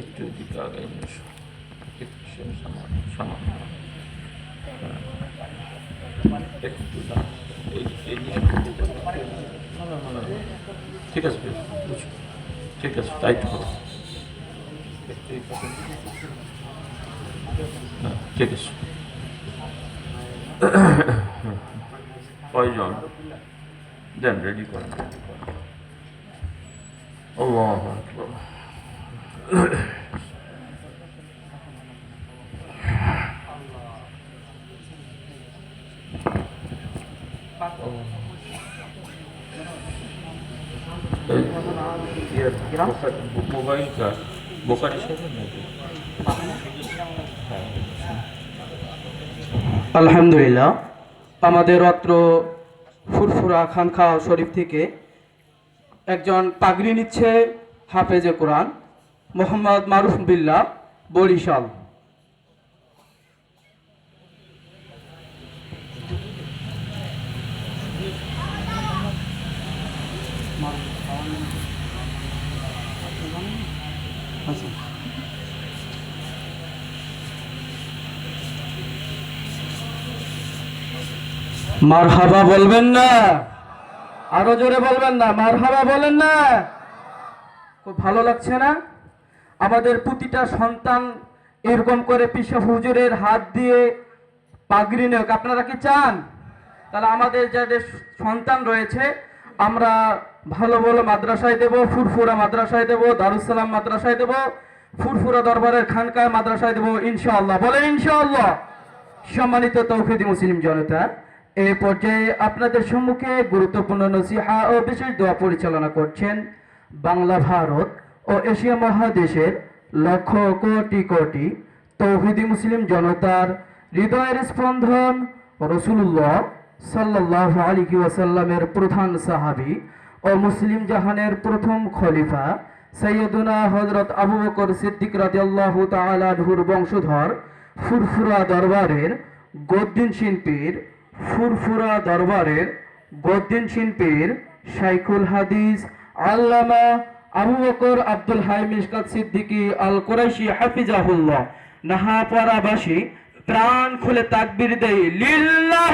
একটু দিকে না। ঠিক আছে ঠিক আছে টাইট। হ্যাঁ, ঠিক আছে কয়জন দেন রেডি করেন আল্লাহ মোবাইলটা বোকারি সাহেবের নাকি আলহামদুলিল্লাহ। আমাদের অত্র ফুরফুরা খানখা শরীফ থেকে একজন পাগড়ি নিচ্ছে হাফেজে কোরআন, মোহাম্মদ মারুফ বিল্লাহ, বরিশাল। মার হাবা বলবেন না। আরও জোরে বলবেন না মার হাবা বলেন না। খুব ভালো লাগছে না? আমাদের প্রতিটা সন্তান এরকম করে পিসা হুজুরের হাত দিয়ে পাগড়ি নেক। আপনারা কি চান? তাহলে আমাদের যাদের সন্তান রয়েছে, আমরা ভালো ভালো মাদ্রাসায় দেব, ফুরফুরা মাদ্রাসায় দেব দারুসালাম মাদ্রাসায় দেব, ফুরফুরা দরবারের খানকায় মাদ্রাসায় দেব, ইনশাআল্লাহ। বলেন ইনশাআল্লাহ। সম্মানিত তৌহিদি মুসলিম জনতা এই পর্যায়ে আপনাদের সম্মুখে গুরুত্বপূর্ণ নসিহা ও বিশেষ দোয়া পরিচালনা করছেন বাংলা ভারত ও এশিয়া মহাদেশের লক্ষ কোটি কোটি তৌহিদি মুসলিম জনতার হৃদয়ের স্পন্দন রসুল্লাহ সাল্লাহ আলিকি ওয়াসাল্লামের প্রধান সাহাবি ও মুসলিম জাহানের প্রথম খলিফা সৈয়দুনা হজরত আবু বকর সিদ্দিক রাদিয়াল্লাহু তাআলাহুর বংশধর ফুরফুরা দরবারের গদ্দিন শিল্পীর ফুরফুরা দরবারের গদ্দিন শিল্পীর শাইখুল হাদিস, আল্লামা আবু বকর আব্দুল হাই মিশকাত সিদ্দিকী আল কুরাইশি হাফিজাহুল্লাহ। নাহাপাড়াবাসী প্রাণ খুলে তাকবীর দেই লিল্লাহ!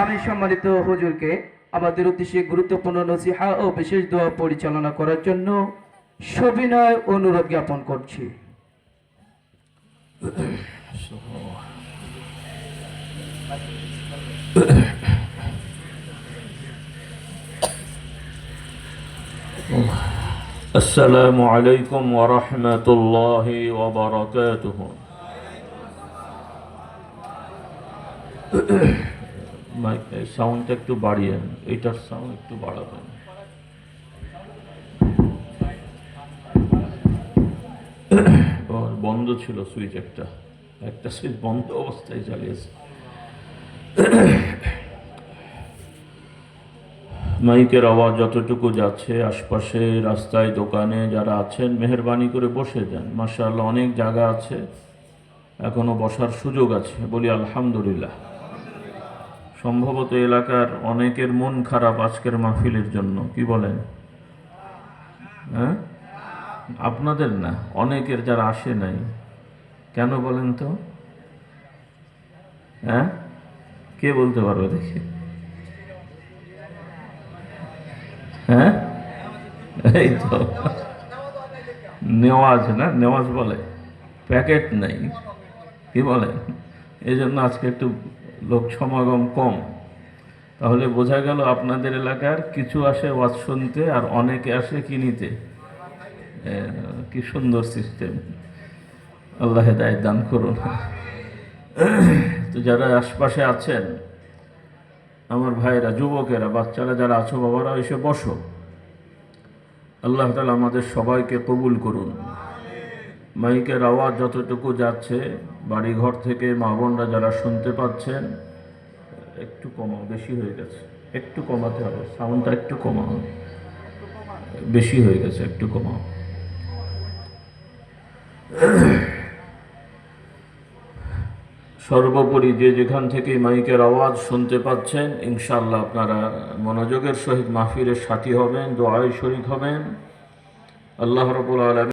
আমি সম্মানিত হুজুরকে আমাদের উদ্দেশ্যে গুরুত্বপূর্ণ নসিহা ও বিশেষ দোয়া পরিচালনা করার জন্য সবিনয় অনুরোধ জ্ঞাপন করছি السلام عليكم ورحمة الله وبركاته মাইক সাউন্ডটা একটু বাড়িয়েন এটার সাউন্ড একটু বাড়াবেন বন্ধ ছিল সুইচ একটা। একটা সুইচ বন্ধ অবস্থায় চালিয়েছে। মাইকের আওয়াজ যতটুকু যাচ্ছে, আশপাশে রাস্তায়, দোকানে যারা আছেন, মেহরবানি করে বসে যান। মাশাআল্লাহ, অনেক জায়গা আছে, এখনও বসার সুযোগ আছে। বলি আলহামদুলিল্লাহ। সম্ভবত এলাকার অনেকের মন খারাপ আজকের মাহফিলের জন্য। কি বলেন? হ্যাঁ? আপনাদের না অনেকের যারা আসে নাই কেন বলেন তো? হ্যাঁ? কে বলতে পারবে দেখি? হ্যাঁ? এই তো। নেওয়াজ না নেওয়াজ বলে। প্যাকেট নেই। কি বলে? এই জন্য আজকে একটু লোক সমাগম কম। তাহলে বোঝা গেল আপনাদের এলাকার কিছু আসে ওয়াজ শুনতে আর অনেকে আসে কি নিতে এ, কি সুন্দর সিস্টেম আল্লাহ হেদায় দান করুন। তো যারা আশপাশে আছেন, আমার ভাইরা, যুবকেরা, বাচ্চারা যারা আছো বাবারা এসে বসো। আল্লাহ তালা আমাদের সবাইকে কবুল করুন। মাইকের আওয়াজ যতটুকু যাচ্ছে বাড়ি ঘর থেকে মা বোনরা যারা শুনতে পাচ্ছেন, একটু কমাও, বেশি হয়ে গেছে। একটু কমাতে হবে সাউন্ডটা একটু কমাও। বেশি হয়ে গেছে, একটু কমাও। সর্বোপরি যে যেখান থেকে মাইকের আওয়াজ শুনতে পাচ্ছেন ইনশাল্লাহ আপনারা মনোযোগের সহিত মাহফিরের সাথী হবেন, দোয়ায় শরিক হবেন। আল্লাহ রবুল আলম